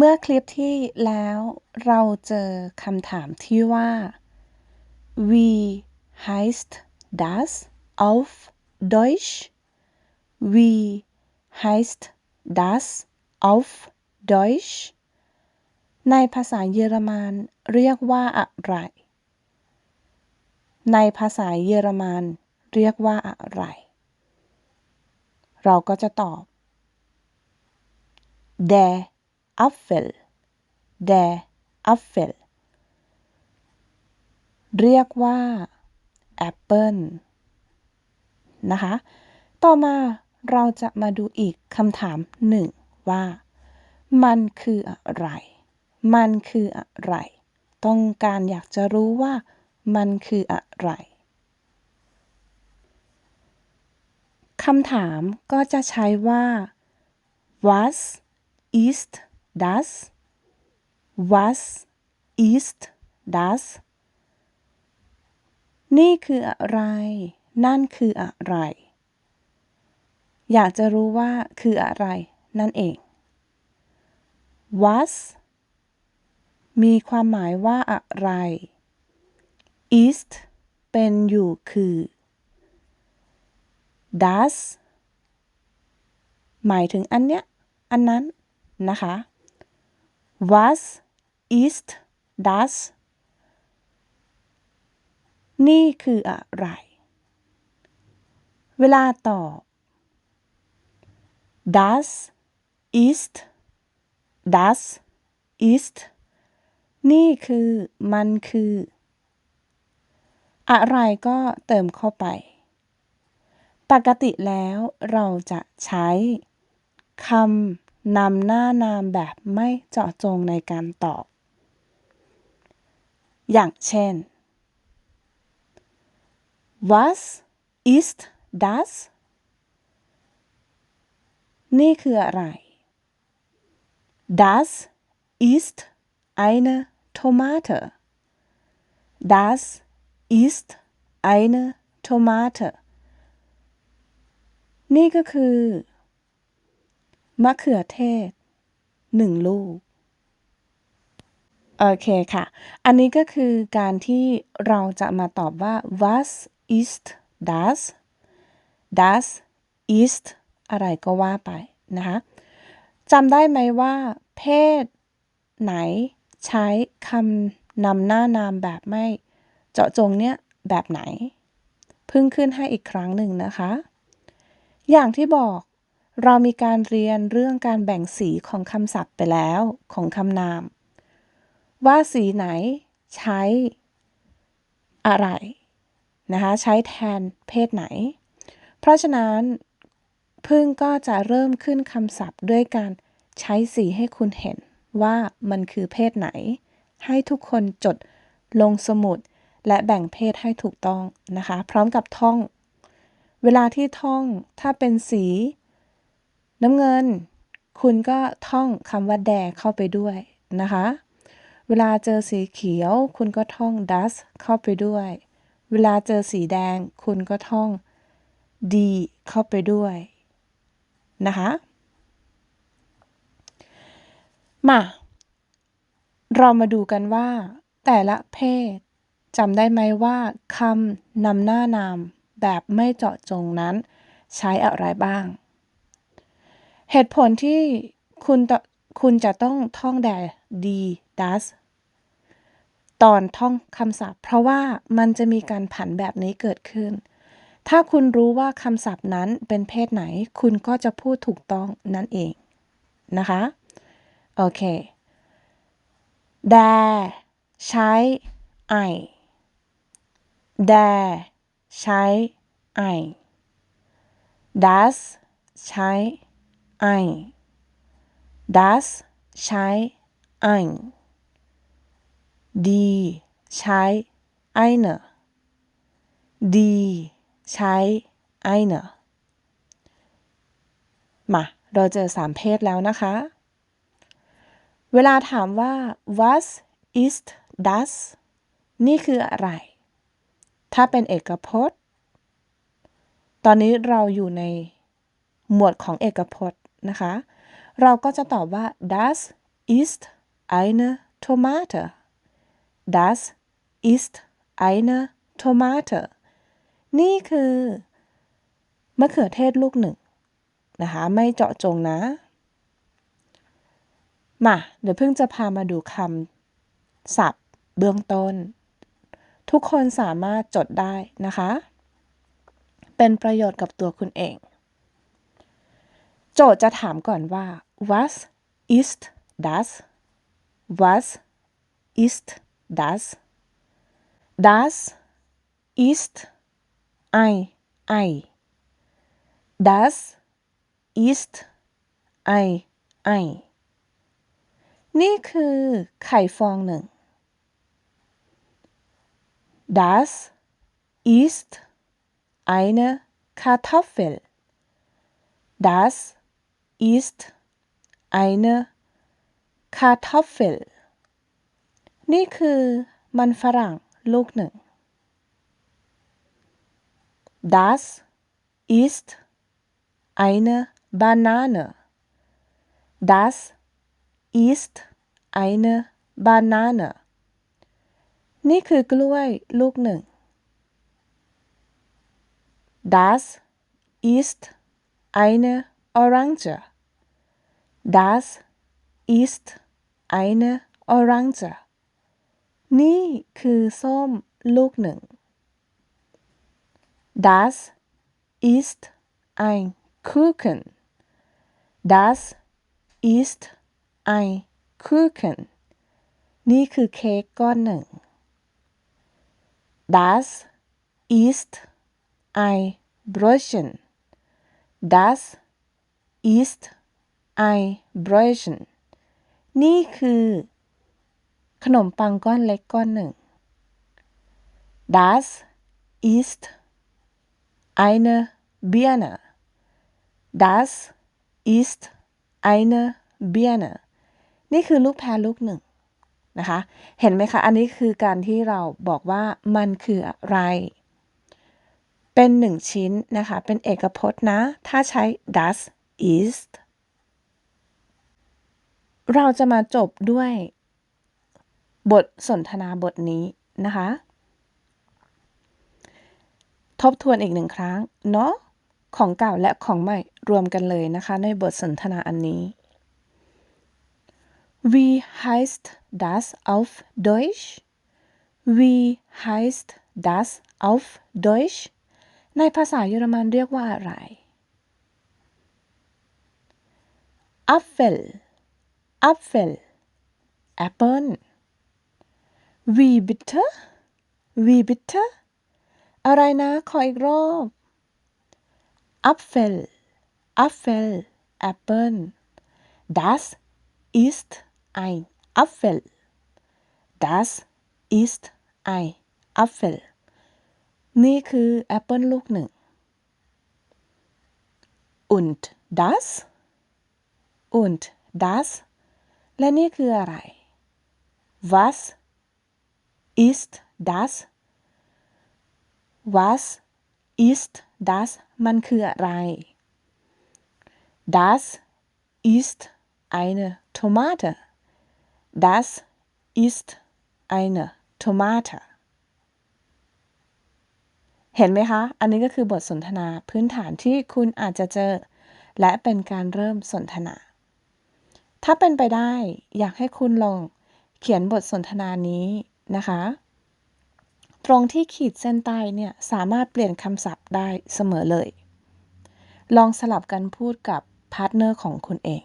เมื่อคลิปที่แล้วเราเจอคำถามที่ว่า Wie heißt das auf Deutsch Wie heißt das auf Deutsch ในภาษาเยอรมันเรียกว่าอะไร ในภาษาเยอรมันเรียกว่าอะไร เราก็จะตอบ der Apfel der Apfel เรียกว่า แอปเปิลนะคะ ต่อมาเราจะมาดูอีกคำถามหนึ่งว่า มันคืออะไร มันคืออะไร ต้องการอยากจะรู้ว่า มันคืออะไรคำถามก็จะใช้ว่า was ist das was ist das นี่คืออะไร นั่นคืออะไร อยากจะรู้ว่าคืออะไร นั่นเอง was มีความหมายว่าอะไร ist เป็นอยู่คือ das หมายถึงอันเนี้ย อันนั้นนะคะ was ist das นี่คืออะไร เวลาตอบ das ist das ist นี่คือมันคือ อะไรก็เติมเข้าไป ปกติแล้วเราจะใช้คำ นำหน้านามแบบไม่เจาะจงในการตอบ อย่างเช่น was ist das นี่คืออะไร das ist eine Tomate das ist eine Tomate นี่ก็คือ มะเขือเทศหนึ่งลูก โอเคค่ะ อันนี้ก็คือการที่เราจะมาตอบว่า was ist das das ist อะไรก็ว่าไปนะคะจำได้ไหมว่า เพศ ไหนใช้คำนำหน้านามแบบไม่ เจาะจงเนี่ยแบบไหน พึ่งขึ้นให้อีกครั้งหนึ่งนะคะ อย่างที่บอก เรามีการเรียนเรื่องการแบ่งสีของคำศัพท์ไปแล้วของคำนาม ว่าสีไหนใช้ อะไรนะคะใช้แทนเพศไหน เพราะฉะนั้นพึ่งก็จะเริ่มขึ้นคำศัพท์ด้วยการใช้สีให้คุณเห็นว่ามันคือเพศไหน ให้ทุกคนจดลงสมุด และแบ่งเพศให้ถูกต้องนะคะ พร้อมกับท่อง เวลาที่ท่องถ้าเป็นสี น้ำเงิน คุณก็ท่องคำว่าแดเข้าไปด้วยนะคะ เวลาเจอสีเขียว คุณก็ท่อง dust เข้าไปด้วย เวลาเจอสีแดง คุณก็ท่อง d เข้าไปด้วยนะคะ มา เรามาดูกันว่า แต่ละเพศจำได้ไหมว่าคำนำหน้านามแบบไม่เจาะจงนั้น ใช้อะไรบ้าง เหตุผลที่คุณคุณจะต้องท่องแด่ d das ตอนท่องคำศัพท์ เพราะว่ามันจะมีการผันแบบนี้เกิดขึ้น ถ้าคุณรู้ว่าคำศัพท์นั้นเป็นเพศไหน คุณก็จะพูดถูกต้องนั่นเองนะคะ โอเค der ใช้ I der ใช้ I das ใช้ I das ใช้ ein die ใช้ eine die ใช้ eine มา เราเจอสามเพศแล้วนะคะ เวลาถามว่า was ist das นี่คืออะไร ถ้าเป็นเอกพจน์ ตอนนี้เราอยู่ในหมวดของเอกพจน์ นะคะ เราก็จะตอบว่า das ist eine Tomate das ist eine Tomate นี่คือมะเขือเทศลูกหนึ่งนะคะ ไม่เจาะจงนะ มา เดี๋ยวเพิ่งจะพามาดูคำศัพท์เบื้องต้น ทุกคนสามารถจดได้นะคะ เป็นประโยชน์กับตัวคุณเอง โจทย์จะถามก่อนว่า was ist das was ist das das ist ein Ei das ist ein Ei นี่คือไข่ฟองหนึ่ง das ist eine Kartoffel das ist eine Kartoffel นี่คือมันฝรั่งลูกหนึ่ง Das ist eine Banane. Das ist eine Banane. นี่คือกล้วยลูกหนึ่ง Das ist eine Orange. Das ist eine Orange. นี่คือส้มลูกหนึ่ง Das ist ein Kuchen. Das ist ein Kuchen. นี่คือเค้กก้อนหนึ่ง Das ist ein Brötchen. Das ist ein Brötchen. นี่คือ ขนมปังก้อนเล็กก้อนหนึ่ง Das ist eine Birne. Das ist eine Birne. นี่คือลูกแพรลูกหนึ่งนะคะ เห็นไหมคะ อันนี้คือการที่เราบอกว่ามันคืออะไร เป็นหนึ่งชิ้นนะคะ เป็นเอกพจน์นะ ถ้าใช้ das ist เราจะมาจบด้วย บทสนทนาบทนี้นะคะ ทบทวนอีกหนึ่งครั้ง เนาะของเก่าและของใหม่รวมกันเลยนะคะ ในบทสนทนาอันนี้ Wie heißt das auf Deutsch Wie heißt das auf Deutsch ในภาษาเยอรมันเรียกว่าอะไร Apfel Apfel Apple Wie bitte Wie bitte อะไรนะ ขออีกรอบ Apfel Apfel Apple Das ist ein Apfel Das ist ein Apfel นี่คือแอปเปิลลูกหนึ่ง und das und das และนี่คืออะไร was ist das was ist das มันคืออะไร das ist eine Tomate das ist eine Tomate เห็นไหมคะ อันนี้ก็คือบทสนทนาพื้นฐานที่คุณอาจจะเจอ และเป็นการเริ่มสนทนา ถ้าเป็นไปได้อยากให้คุณลองเขียนบทสนทนานี้นะคะ ตรงที่ขีดเส้นใต้เนี่ยสามารถเปลี่ยนคำศัพท์ได้เสมอเลย ลองสลับกันพูดกับพาร์ทเนอร์ของคุณเอง